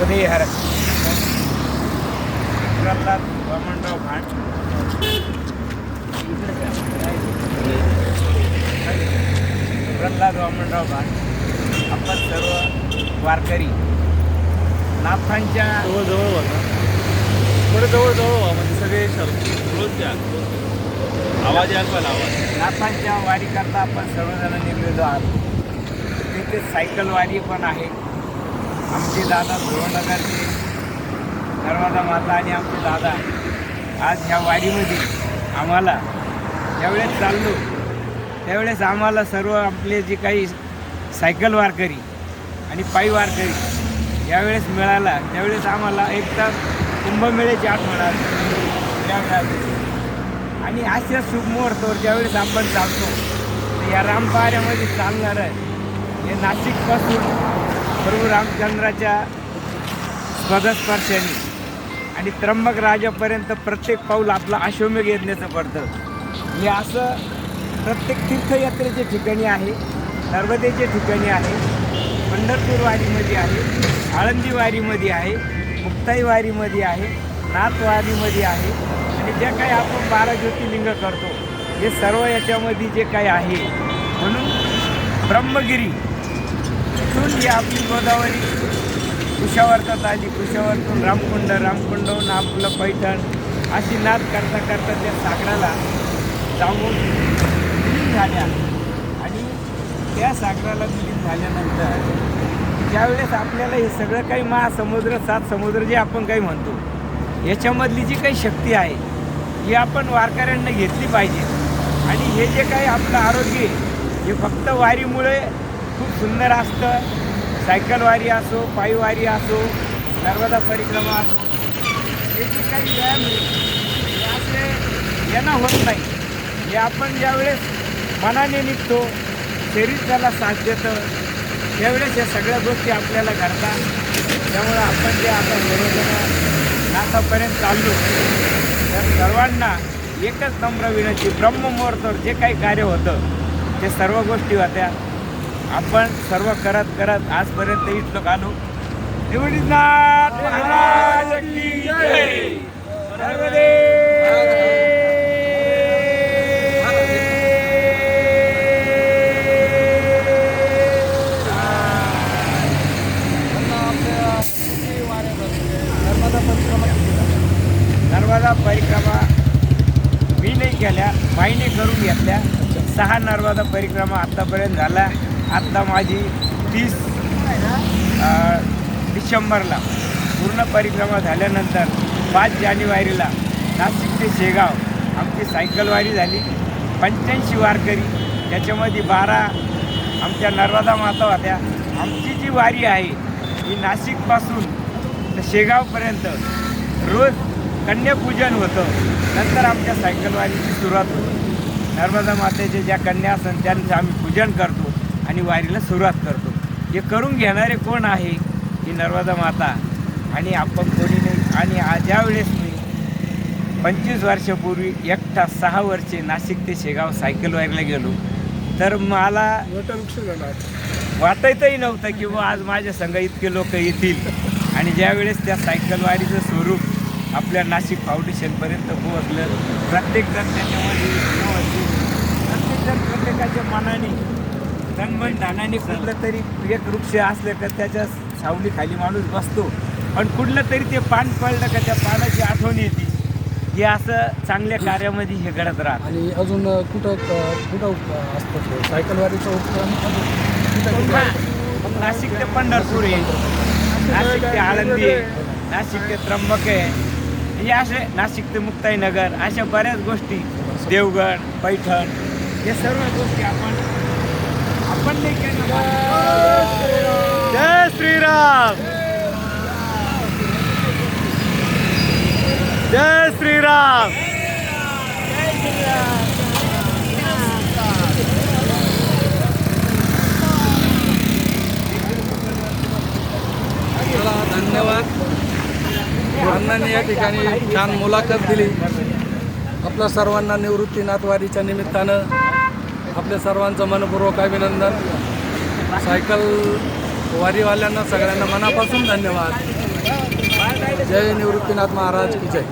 नर्मदे हर प्रल्हाद वामनराव भांड प्रल्हाद वामनराव आपण सर्व वारकरी नाथांच्या जवळ जवळ बघा थोडं जवळ जवळ व्हा म्हणजे सगळे शर रोज द्या. आवाज यायला पाहिजे आवाज नाथांच्या वारीकरता आपण सर्वजण निघलेलो आहोत. तिथे सायकल वारी पण आहे. आमचे दादा ध्रुवनगरचे नर्मदा माता आणि आमचे दादा आज ह्या वारीमध्ये आम्हाला ज्यावेळेस चाललो त्यावेळेस आम्हाला सर्व आपले जे काही सायकल वारकरी आणि पायी वारकरी ज्यावेळेस मिळाला त्यावेळेस आम्हाला एक तर कुंभमेळ्याची आठवण आली त्यावेळेस आणि अशा शुभमुहूर्तावर ज्यावेळेस आपण चालतो या रामपाऱ्यामध्ये चालणार आहे हे नाशिकपासून प्रभू रामचंद्राच्या पदस्पर्शाने आणि त्र्यंबक राजापर्यंत प्रत्येक पाऊल आपलं अश्वमेघ यज्ञाचं पडतं. हे असं प्रत्येक तीर्थयात्रेच्या ठिकाणी आहे नर्मदेच्या ठिकाणी आहे पंढरपूर वारीमध्ये आहे आळंदी वारीमध्ये आहे मुक्ताई वारीमध्ये आहे नाथवारीमध्ये आहे आणि जे काही आपण बारा ज्योतिर्लिंग करतो हे सर्व याच्यामध्ये जे काही आहे. म्हणून ब्रह्मगिरी इथून ही आपली गोदावरी. कुशावर्तात आली. कुशावरतून रामकुंड रामकुंडहून आपलं पैठण. अशी नाद करता करता त्या सागराला जाऊन विलीन झाल्या. आणि त्या सागराला विलीन झाल्यानंतर ज्यावेळेस आपल्याला हे सगळं काही महासमुद्र सात समुद्र जे आपण काही म्हणतो याच्यामधली जी काही शक्ती आहे ही आपण वारकऱ्यांना घेतली पाहिजे. आणि हे जे काही आपलं आरोग्य आहे हे फक्त वारीमुळे खूप सुंदर असतं. सायकलवारी असो पायीवारी असो नर्मदा परिक्रमा असो. हे जे काही व्यायाम असे यांना होत नाही. हे आपण ज्यावेळेस मनाने निघतो शरीर त्याला साथ देतं त्यावेळेस या सगळ्या गोष्टी आपल्याला घडतात. त्यामुळं आपण जे आता सर्वजण नाथापर्यंत चाललो तर सर्वांना एकच नम्र विनंती ब्रह्ममुहूर्तावर जे काही कार्य होतं ते सर्व गोष्टी होत्या. आपण सर्व करत करत आजपर्यंत इथलो आलो. निवडीनाथ महाराज की जय. नर्मदा परिक्रमा मी नाही केल्या बाईने करून घेतल्या. सहा नर्मदा परिक्रमा आत्तापर्यंत झाल्या. आत्ता माझी तीस डिसेंबरला पूर्ण परिक्रमा झाल्यानंतर पाच जानेवारीला नाशिक ते शेगाव आमची सायकलवारी झाली. पंच्याऐंशी वारकरी त्याच्यामध्ये बारा आमच्या नर्मदा माता होत्या. आमची जी वारी आहे ही नाशिकपासून तर शेगावपर्यंत रोज कन्यापूजन होतं. नंतर आमच्या सायकलवारीची सुरुवात होती. नर्मदा मातेचे ज्या कन्या असतात त्यांचं आम्ही पूजन करतो. आणि वारीला सुरुवात करतो. हे करून घेणारे कोण आहे? ही नर्मदा माता. आणि आपण कोणी नाही आणि ज्यावेळेस मी पंचवीस वर्षापूर्वी एकटा सहा वर्षे नाशिक ते शेगाव सायकल वारीला गेलो. तर मला वाटायचंही नव्हतं की बुवा आज माझ्या संघ इतके लोक येतील. आणि ज्यावेळेस त्या सायकलवारीचं स्वरूप आपल्या नाशिक फाउंडेशनपर्यंत पोहोचलं प्रत्येकजण त्याच्यामध्ये प्रत्येकजण प्रत्येकाच्या मनाने तनमन धानाने कुठलं तरी एक वृक्ष असलं तर त्याच्या सावलीखाली माणूस बसतो. पण कुठलं तरी ते पान पडलं का त्या पानाची आठवण येते. हे असं चांगल्या कार्यामध्ये हे घडत राहतं. आणि अजून कुठं कुठं असतं? सायकलवारीचा उपक्रम? नाशिक ते पंढरपूर आहे. नाशिक ते आळंदी आहे. नाशिक ते त्र्यंबक आहे. हे असे नाशिक ते मुक्ताईनगर अशा बऱ्याच गोष्टी. देवगड पैठण हे सर्व गोष्टी आपण जय श्रीराम. जय श्रीराम. चला धन्यवाद. अण्णांनी या ठिकाणी छान मुलाखत दिली. आपल्या सर्वांना निवृत्ती नातवारीच्या निमित्तानं आपल्या सर्वांचं मनपूर्वक अभिनंदन. सायकल वारीवाल्यांना सगळ्यांना मनापासून धन्यवाद. जय निवृत्तीनाथ महाराज की जय.